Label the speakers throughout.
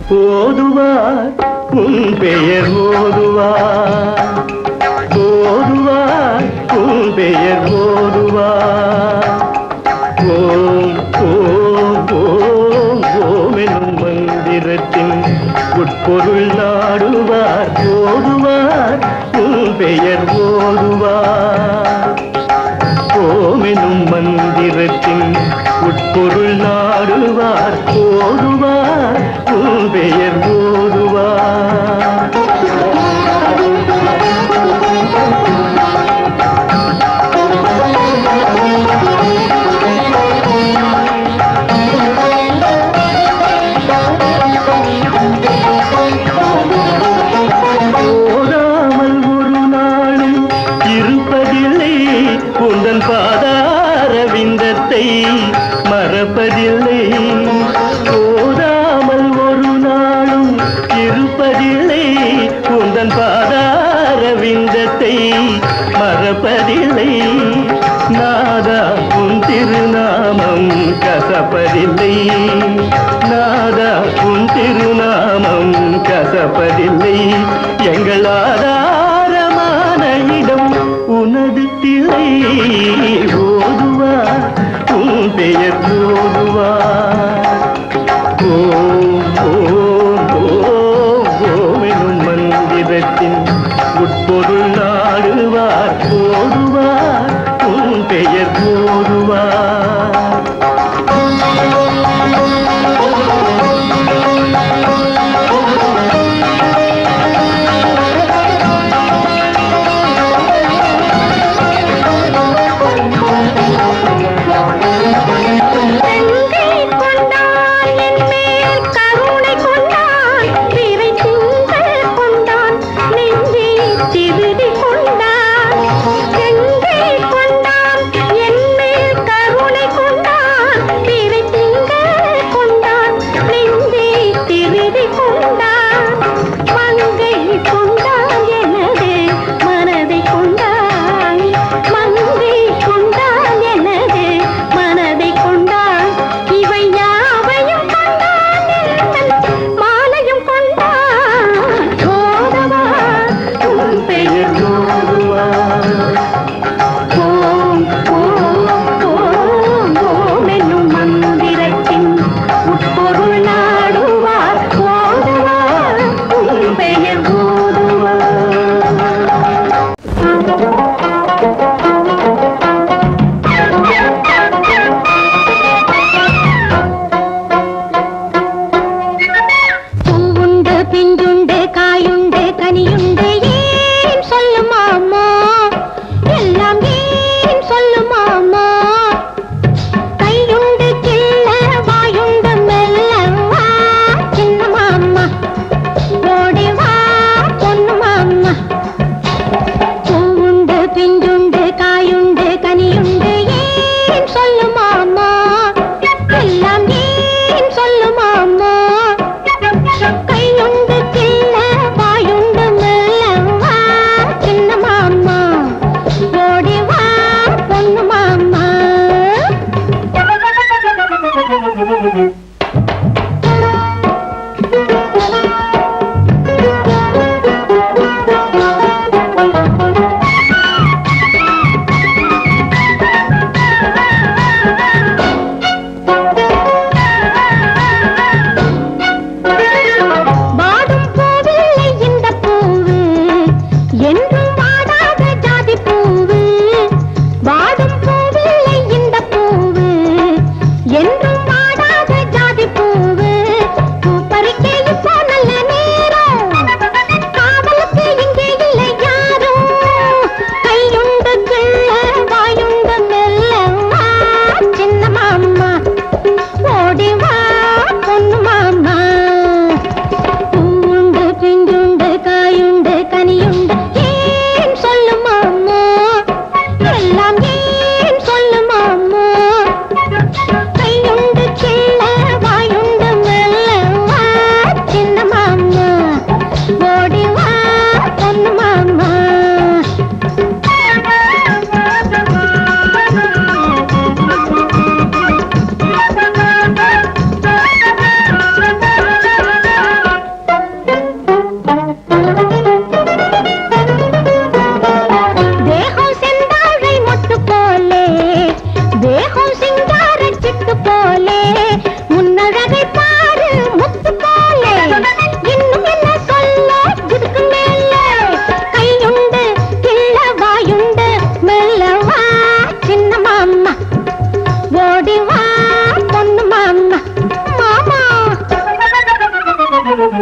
Speaker 1: ஓதுவார் உன் பெயர் ஓதுவார். ஓதுவார் உன் பெயர் ஓதுவார். ஓம் ஓம் ஓம் ஓம் எனும் மந்திரத்தின் உட்பொருள் நாடுவார். ஓதுவார் உன் பெயர் ஓதுவார். ஓம் ஓமெனும் மந்திரத்தின் உட்பொருள் நாடுவார். ஓதுவார் உன் நாதா உன் திருநாமம் கசப்பதில்லை. எங்களாதா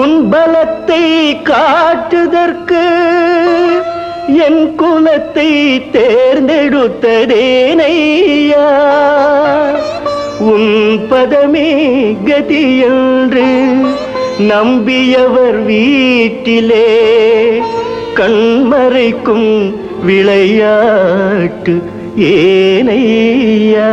Speaker 1: உன்
Speaker 2: பலத்தை காட்டுதற்கு என் குலத்தை தேர்ந்தெடுத்ததேனையா? உன் பதமே கதி என்று நம்பியவர் வீட்டிலே கண்மறைக்கும் விளையாட்டு ஏனையா?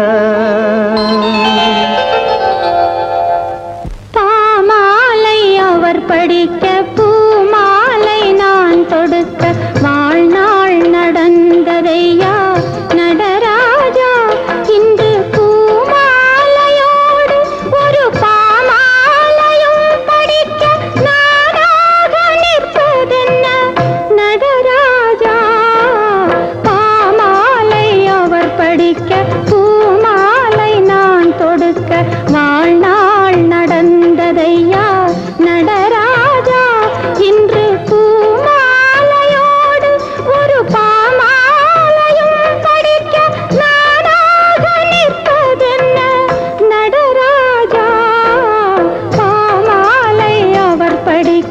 Speaker 2: बड़ी